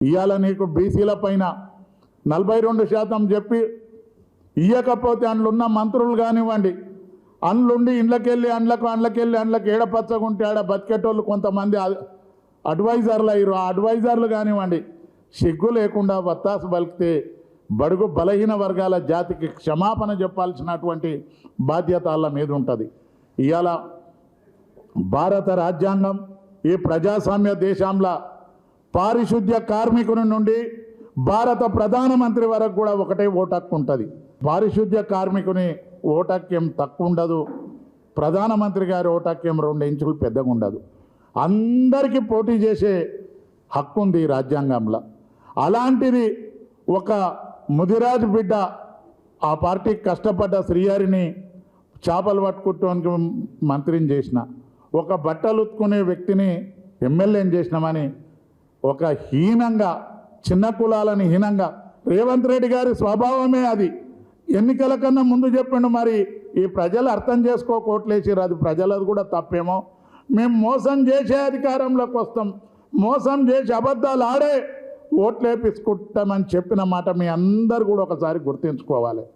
ఇవాళ నీకు బీసీల పైన నలభై రెండు శాతం చెప్పి ఇయ్యకపోతే అందులో మంత్రులు కానివ్వండి అండ్లుండి ఇండ్లకెళ్ళి అండ్లకు అండ్లకెళ్ళి అండ్లకు ఏడపచ్చగుంటే ఆడ బతికేటోళ్ళు కొంతమంది అడ్వైజర్లు అయ్యారు. ఆ అడ్వైజర్లు కానివ్వండి సిగ్గు లేకుండా వత్తాసు బలికితే బడుగు బలహీన వర్గాల జాతికి క్షమాపణ చెప్పాల్సినటువంటి బాధ్యత వాళ్ళ మీద ఉంటుంది. ఇవాళ భారత రాజ్యాంగం ఈ ప్రజాస్వామ్య దేశంలో పారిశుద్ధ్య కార్మికుని నుండి భారత ప్రధానమంత్రి వరకు కూడా ఒకటే ఓటు హక్కు ఉంటుంది. పారిశుద్ధ్య కార్మికుని ఓటక్యం తక్కువ ఉండదు. ప్రధానమంత్రి గారి ఓటాక్యం రెండు ఇంచులు పెద్దగా ఉండదు. అందరికీ పోటీ చేసే హక్కు ఉంది రాజ్యాంగంలో. అలాంటిది ఒక ముదిరాజు బిడ్డ ఆ పార్టీకి కష్టపడ్డ శ్రీహరిని చేపలు పట్టుకుంటానికి మంత్రిని చేసిన ఒక బట్టలు ఉత్తుకునే వ్యక్తిని ఎమ్మెల్యేని చేసినామని ఒక హీనంగా చిన్న కులాలని హీనంగా రేవంత్ రెడ్డి గారి స్వభావమే అది. ఎన్నికల కన్నా ముందు చెప్పిండు మరి ఈ ప్రజలు అర్థం చేసుకోకోట్లేసిరు అది ప్రజలది కూడా తప్పేమో. మేము మోసం చేసే అధికారంలోకి వస్తాం. మోసం చేసి అబద్ధాలు ఆడే ఓట్లేపించుకుంటామని చెప్పిన మాట మీ అందరు కూడా ఒకసారి గుర్తుంచుకోవాలి.